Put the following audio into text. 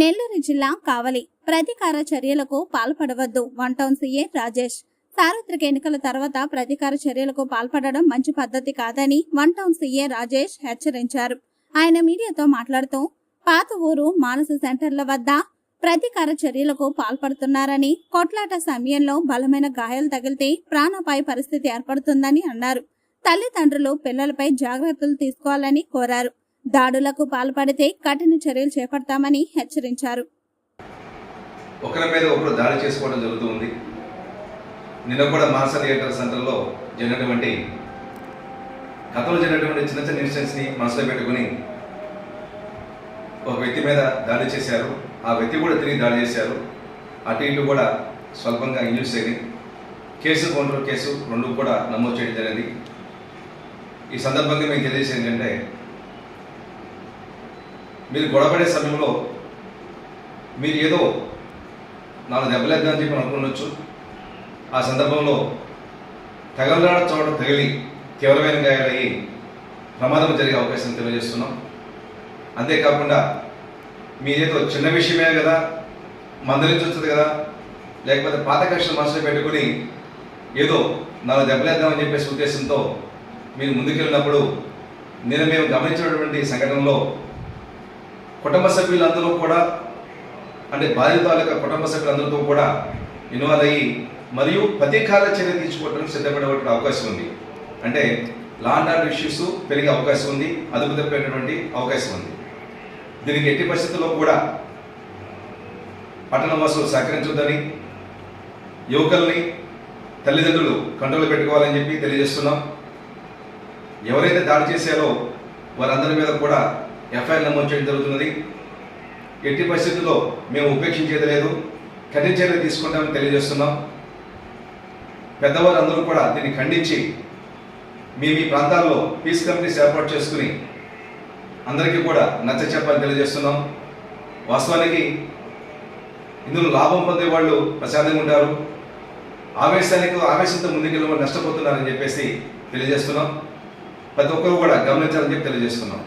నెల్లూరు జిల్లా కావలి. ప్రతీకార చర్యలకు పాల్పడవద్దు వన్ టౌన్ సీఏ రాజేష్. సార్వత్రిక ఎన్నికల తర్వాత ప్రతీకార చర్యలకు పాల్పడడం మంచి పద్ధతి కాదని వన్ టౌన్ సీఏ రాజేష్ హెచ్చరించారు. ఆయన మీడియాతో మాట్లాడుతూ పాత ఊరు మానస సెంటర్ల వద్ద ప్రతీకార చర్యలకు పాల్పడుతున్నారని కొట్లాట సమయంలో బలమైన గాయాలు తగిలితే ప్రాణాపాయ పరిస్థితి ఏర్పడుతుందని అన్నారు. తల్లిదండ్రులు పిల్లలపై జాగ్రత్తలు తీసుకోవాలని కోరారు. దాడులకు పాల్పడితే కఠిన చర్యలు చేపడతామని హెచ్చరించారు. ఒకరి మీద ఒకరు దాడి చేసుకోవడం జరుగుతూ ఉంది నిన్న కూడా మానస థియేటర్ సెంటర్లో జరిగినటువంటి గతంలో జరిగినటువంటి చిన్న చిన్న ఇన్సిడెంట్స్ని మనసులో పెట్టుకుని ఒక వ్యక్తి మీద దాడి చేశారు. ఆ వ్యక్తి కూడా తిరిగి దాడి చేశారు. అటు ఇటు కూడా స్వల్పంగా ఇంజూర్స్ అయింది కేసు కౌంటర్ కేసు రెండు కూడా నమోదు చేయడం జరిగింది. ఈ సందర్భంగా మేము తెలియజేసేది ఏంటంటే మీరు గొడవపడే సమయంలో మీరు ఏదో నాలుగు దెబ్బలేద్దని చెప్పి అనుకునొచ్చు ఆ సందర్భంలో తగలరాడ చోట తగిలి తీవ్రమైన గాయాలయ్యి ప్రమాదం జరిగే అవకాశం తెలియజేస్తున్నాం. అంతేకాకుండా మీరేదో చిన్న విషయమే కదా మందలించవచ్చు కదా లేకపోతే పాత కక్షలు మనసులో పెట్టుకుని ఏదో నాలుగు దెబ్బలేద్దామని చెప్పేసి ఉద్దేశంతో మీరు ముందుకెళ్ళినప్పుడు నేను మేము గమనించినటువంటి సంఘటనలో కుటుంబ సభ్యులందరూ కూడా అంటే బాధితుల కుటుంబ సభ్యులందరితో కూడా ఇన్వాల్వ్ అయ్యి మరియు ప్రతీకార చర్య తీసుకోవడానికి సిద్ధపడేటువంటి అవకాశం ఉంది. అంటే లాండ్ ఆర్డర్ ఇష్యూస్ పెరిగే అవకాశం ఉంది అదుపు తప్పేటటువంటి అవకాశం ఉంది. దీనికి ఎట్టి పరిస్థితుల్లో కూడా పట్టణ వాసులు సహకరించొద్దని యువకుల్ని తల్లిదండ్రులు కంట్రోల్ పెట్టుకోవాలని చెప్పి తెలియజేస్తున్నాం. ఎవరైతే దాడి చేశారో వారందరి మీద కూడా ఎఫ్ఐఆర్ నమోదు చేయడం జరుగుతున్నది. ఎట్టి పరిస్థితుల్లో మేము ఉపేక్షించేది లేదు కఠిన చర్యలు తీసుకుంటామని తెలియజేస్తున్నాం. పెద్దవారు అందరూ కూడా దీన్ని ఖండించి మీ మీ ప్రాంతాల్లో పీస్ కమిటీస్ ఏర్పాటు చేసుకుని అందరికీ కూడా నచ్చ చెప్పాలని తెలియజేస్తున్నాం. వాస్తవానికి ఇందులో లాభం పొందే వాళ్ళు ప్రశాంతంగా ఉంటారు. ఆవేశానికి ఆవేశంతో ముందుకెళ్ళి వాళ్ళు నష్టపోతున్నారని చెప్పేసి తెలియజేస్తున్నాం. ప్రతి ఒక్కరు కూడా గమనించాలని చెప్పి తెలియజేస్తున్నాం.